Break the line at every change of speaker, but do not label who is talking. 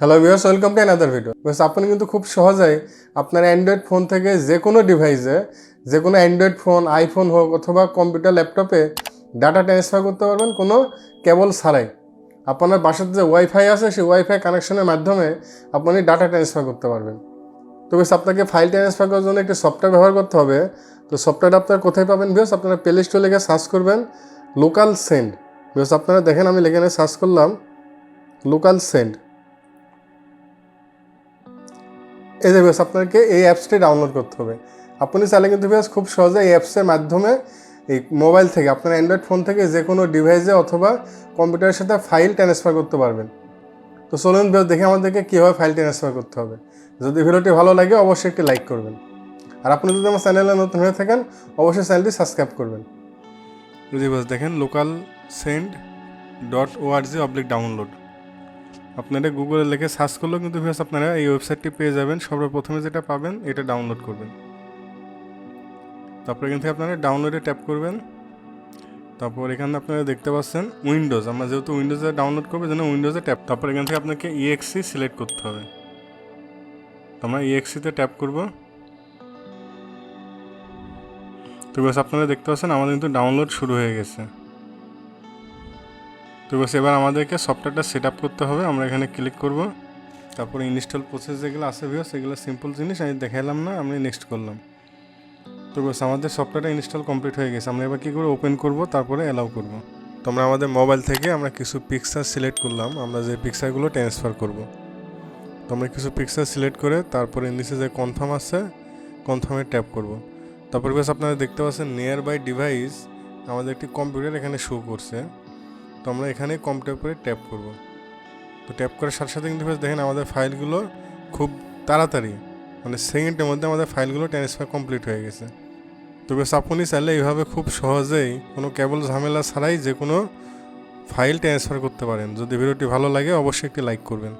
Hello viewers welcome to another video বাস আপনি কিন্তু খুব সহজেই আপনার অ্যান্ড্রয়েড ফোন থেকে যে কোনো ডিভাইসে যে কোনো অ্যান্ড্রয়েড ফোন আইফোন হোক অথবা কম্পিউটার ল্যাপটপে ডাটা ট্রান্সফার করতে পারবেন কোনো কেবল ছাড়াই। আপনার বাসার যে ওয়াইফাই আছে, সেই ওয়াইফাই কানেকশনের মাধ্যমে আপনি ডাটা ট্রান্সফার করতে পারবেন। তো বেশ আপনাকে ফাইল ট্রান্সফার করার জন্য একটি সফটওয়্যার ব্যবহার করতে হবে। তো সফটওয়্যারটা আপনারা কোথায় পাবেন বেশ আপনারা প্লে স্টোরে লিখে সার্চ করবেন লোকাল সেন্ড বেশ আপনারা দেখেন আমি এখানে সার্চ করলাম লোকাল সেন্ড এই যে বেশ আপনাকে এই অ্যাপসটি ডাউনলোড করতে হবে। আপনি চাইলে কিন্তু বেশ খুব সহজে এই অ্যাপসের মাধ্যমে এই মোবাইল থেকে, আপনার অ্যান্ড্রয়েড ফোন থেকে যে কোনো ডিভাইসে অথবা কম্পিউটারের সাথে ফাইল ট্রান্সফার করতে পারবেন। তো চলুন বেশ দেখে আমাদেরকে কীভাবে ফাইল ট্রান্সফার করতে হবে। যদি ভিডিওটি ভালো লাগে, অবশ্যই একটি লাইক করবেন। আর আপনি যদি আমার চ্যানেলে নতুন হয়ে থাকেন, অবশ্যই চ্যানেলটি সাবস্ক্রাইব করবেন। বাস দেখেন local send dot O R G oblique download আপনারা গুগলে লিখে সার্চ করলেও কিন্তু ভিউয়ার্স আপনারা এই ওয়েবসাইটটি পেয়ে যাবেন। সর্বপ্রথমে যেটা পাবেন, এটা ডাউনলোড করবেন। তারপর এখান থেকে আপনারা ডাউনলোডে ট্যাপ করবেন। তারপর এখানে আপনারা দেখতে পাচ্ছেন উইন্ডোজ আমরা যেহেতু উইন্ডোজে ডাউনলোড করব যেন উইন্ডোজে ট্যাপ তারপর এখান থেকে আপনাকে ইএক্সি সিলেক্ট করতে হবে। আমরা ইএক্সিতে ট্যাপ করব। তো আপনারা দেখতে পাচ্ছেন আমাদের কিন্তু ডাউনলোড শুরু হয়ে গেছে। তো বাস, এবার আমাদেরকে সফটওয়্যারটা সেট আপ করতে হবে। আমরা এখানে ক্লিক করব। তারপরে ইনস্টল প্রসেস যেগুলো আছে ভিও সেগুলো সিম্পল জিনিস, আমি দেখালাম না আমি নেক্সট করলাম। তো বাস, আমাদের সফটওয়্যারটা ইনস্টল কমপ্লিট হয়ে গেছে। আমরা এবার কী করে ওপেন করব, তারপরে অ্যালাউ করব। তো আমরা আমাদের মোবাইল থেকে আমরা কিছু পিকচার সিলেক্ট করলাম। আমরা যে পিকচারগুলো ট্রান্সফার করব। তো আমরা কিছু পিকচার সিলেক্ট করে, তারপরে নিচে যে কনফার্ম আছে কনফার্মে ট্যাপ করব। তারপরে বাস, আপনারা দেখতে পাচ্ছেন নিয়ার বাই ডিভাইস আমাদের একটি কম্পিউটার এখানে শো করছে। তো আমরা এখানে ট্যাপ করে ট্যাপ করব। তো ট্যাপ করার সাথে সাথে কিন্তু দেখেন আমাদের ফাইলগুলো খুব তাড়াতাড়ি মানে সেকেন্ডের মধ্যে আমাদের ফাইলগুলো ট্রান্সফার কমপ্লিট হয়ে গেছে। তো বেশ, আপনি চাইলে এইভাবে খুব সহজেই কোনো কেবল ঝামেলা ছাড়াই যে কোনো ফাইল ট্রান্সফার করতে পারেন। যদি ভিডিওটি ভালো লাগে, অবশ্যই একটি লাইক করবেন।